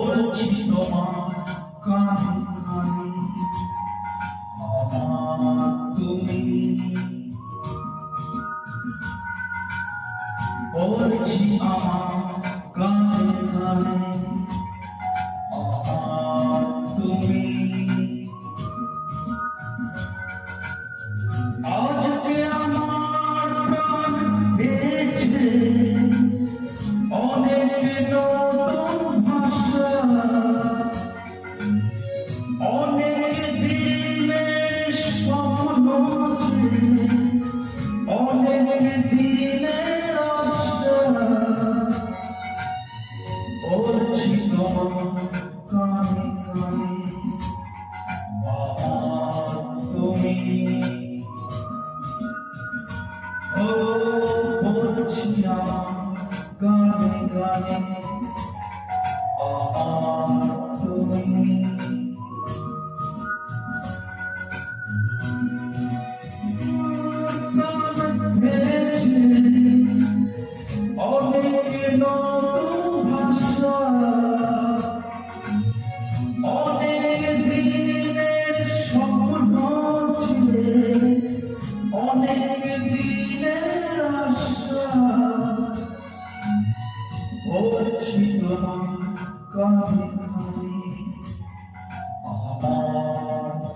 করছি তোমার কানে কানে আমার তুমি করছি আমার কানে কানে Oh, oh.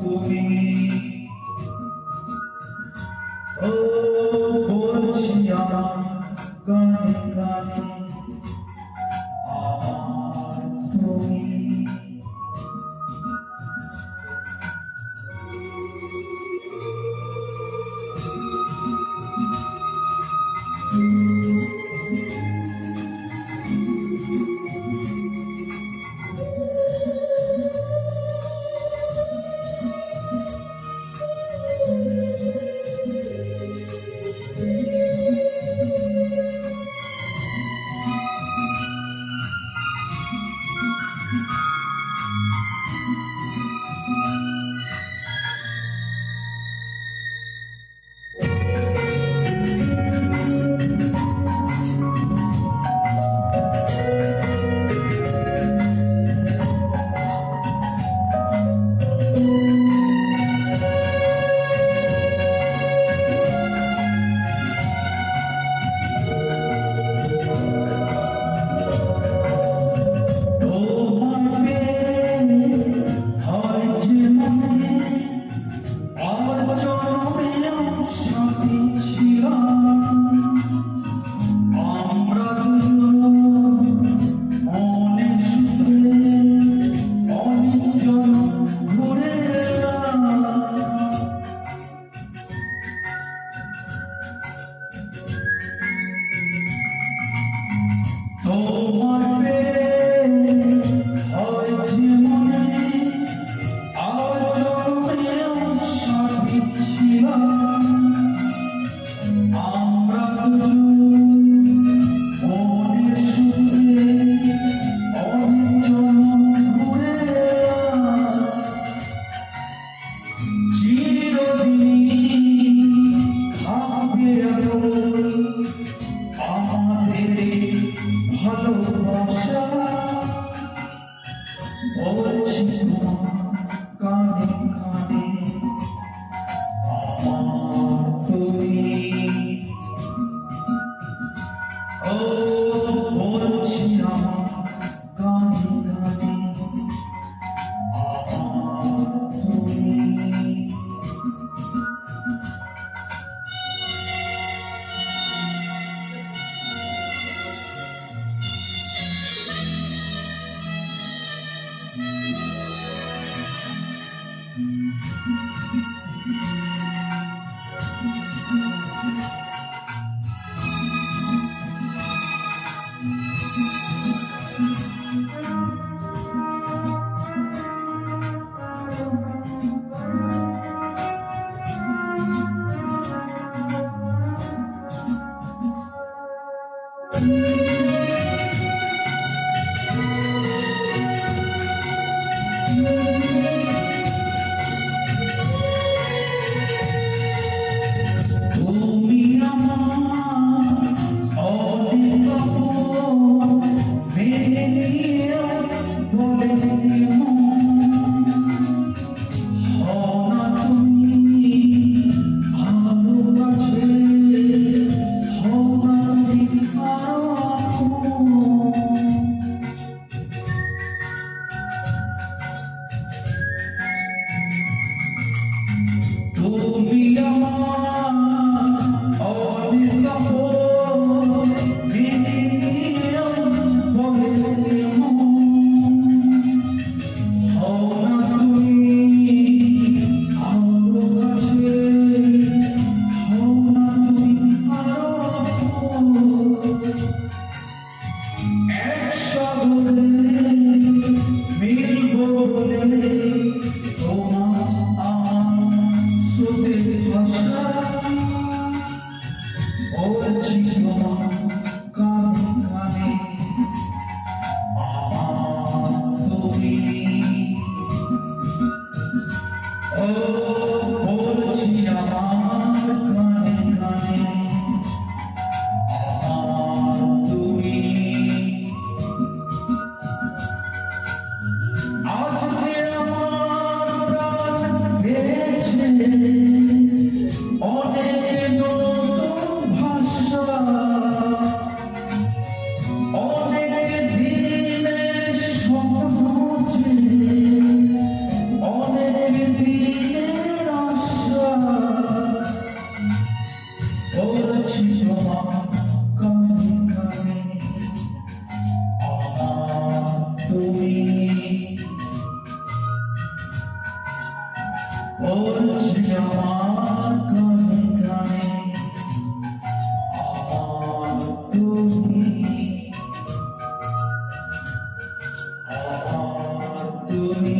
for me. Oh. Oh. তুমি। পড়ছে আমার কানে কানে তুমি। তুমি।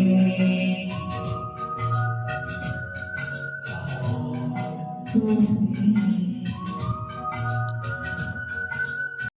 তুমি।